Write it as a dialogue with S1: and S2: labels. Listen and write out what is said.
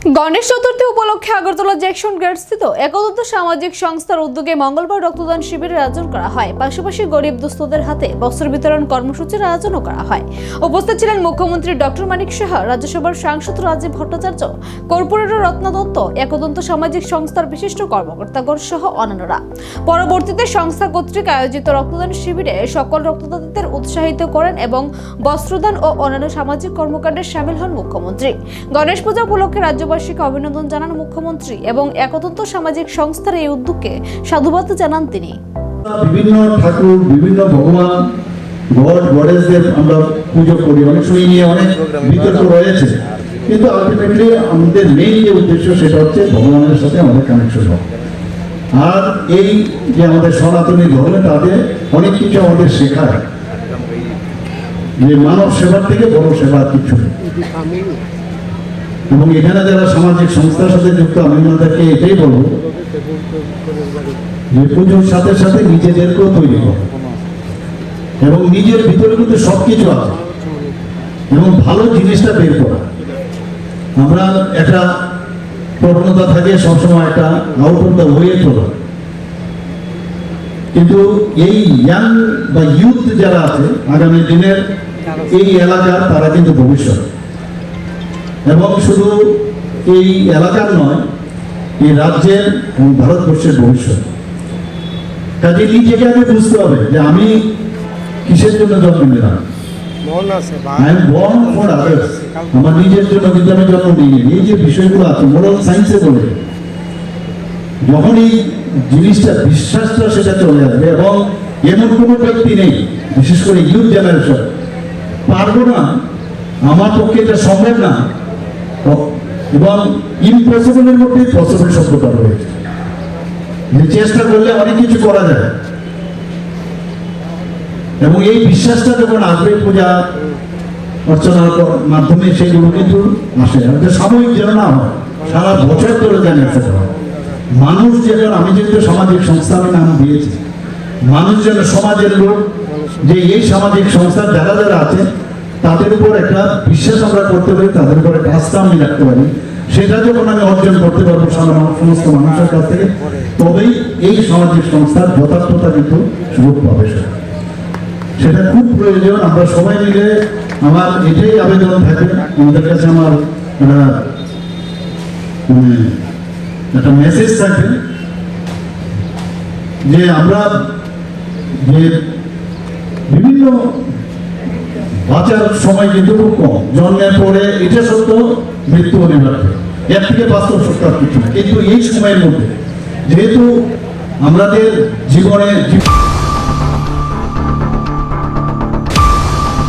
S1: গণেশ চতুর্থী উপলক্ষে আগরতলা জ্যাকসন স্থিত একদন্ত সামাজিক সংস্থার উদ্যোগে মঙ্গলবার রক্তদান শিবিরের আয়োজন করা হয়। পাশাপাশি গরিব দুস্থদের হাতে বস্ত্র বিতরণ কর্মসূচির আয়োজনও করা হয়। উপস্থিত ছিলেন মুখ্যমন্ত্রী ডক্টর মানিক সাহা, রাজ্যসভার সাংসদ রাজীব ভট্টাচার্য, কর্পোরেটর রত্না দত্ত একদন্ত সামাজিক সংস্থার বিশিষ্ট কর্মকর্তাগণ সহ অন্যান্যরা। পরবর্তীতে সংস্থা কর্তৃক আয়োজিত রক্তদান শিবিরে সকল রক্তদাতাদের উৎসাহিত করেন এবং বস্ত্রদান ও অন্যান্য সামাজিক কর্মকাণ্ডে সামিল হন মুখ্যমন্ত্রী। গণেশ পূজা উপলক্ষে রাজ্যবাসীকে অভিনন্দন জানান মুখ্যমন্ত্রী এবং একতন্ত সামাজিক সংস্থার এই উদ্যোগকে সাধুবাদ জানান তিনি।
S2: বিভিন্ন ঠাকুর, বিভিন্ন ভগবান, গড আমরা পুজো করি। অনেক সময় নিয়ে অনেক বিতর্ক রয়েছে। কিন্তু আলটিমেটলি আমাদের মেইন যে উদ্দেশ্য সেটা হচ্ছে ভগবানের সাথে আমাদের কানেকশন হওয়া। আর এই যে আমাদের সনাতনী ধর্মে অনেক কিছু আমাদের শেখায় যে মানব সেবার থেকে বড় সেবা কিছু। এবং এখানে যারা সামাজিক সংস্থার সাথে যুক্ত, আমি ওনাদেরকে এটাই বলব যে পুজোর সাথে সাথে নিজেদেরকেও তৈরি করো। এবং নিজের ভিতরে কিন্তু সবকিছু আছে। এবং ভালো জিনিসটা বের করা। আমরা একটা প্রবণতা থাকে, সবসময় একটা আউট অফ দ্য চলা কিন্তু এই ইয়াং বা ইউথ যারা আছে, আগামী দিনের এই এলাকার, তারা কিন্তু ভবিষ্যৎ। এবং শুধু এই এলাকার নয় এই রাজ্যের এবং ভারতবর্ষের ভবিষ্যৎ। কাজে নিজেকে আগে বুঝতে হবে যে আমি কিসের জন্য জন্ম নিলাম। আমার নিজের জন্য কিন্তু আমি জন্ম এই যে বিষয়গুলো আছে মোরাল সায়েন্সে বলে যখন এই জিনিসটা বিশ্বাসটা সেটা চলে আসবে এবং এমন কোনো ব্যক্তি নেই বিশেষ করে ইউথ জেনারেশন পারব না। আমার পক্ষে এটা সম্ভব না। এবং ইম্পসিবলের মধ্যে পসিবল শব্দটা রয়েছে চেষ্টা করলে অনেক কিছু করা যায়। এবং এই বিশ্বাসটা যখন আসবে পূজা অর্চনার মাধ্যমে সেগুলো কিন্তু আসে। সাময়িক যেন না হয়, সারা বছর ধরে যেন হয় মানুষ যেন, আমি যেহেতু সামাজিক সংস্থার নাম দিয়েছি, মানুষ যেন সমাজের লোক, যে এই সামাজিক সংস্থার যারা যারা আছে তাদের উপর একটা বিশ্বাস আমরা করতে পারি, তাদের উপর একটা আস্থা আমি রাখতে পারি। সেটা যখন আমি অর্জন করতে পারব সাধারণ সমস্ত মানুষের কাছ থেকে, তবেই এই সামাজিক সংস্থার যথার্থতা কিন্তু সুযোগ পাবে সেটা খুব প্রয়োজন, আমরা সবাই মিলে আমার এটাই আবেদন থাকে আমাদের কাছে আমার মানে একটা মেসেজ থাকে যে আমরা যে বিভিন্ন বাঁচার সময় কিন্তু খুব কম জন্মের পরে এটা সত্য, মৃত্যু অনিবার্য এর থেকে বাস্তব সত্য আর কিছু না। কিন্তু এই সময়ের মধ্যে যেহেতু আমাদের জীবনে জীব-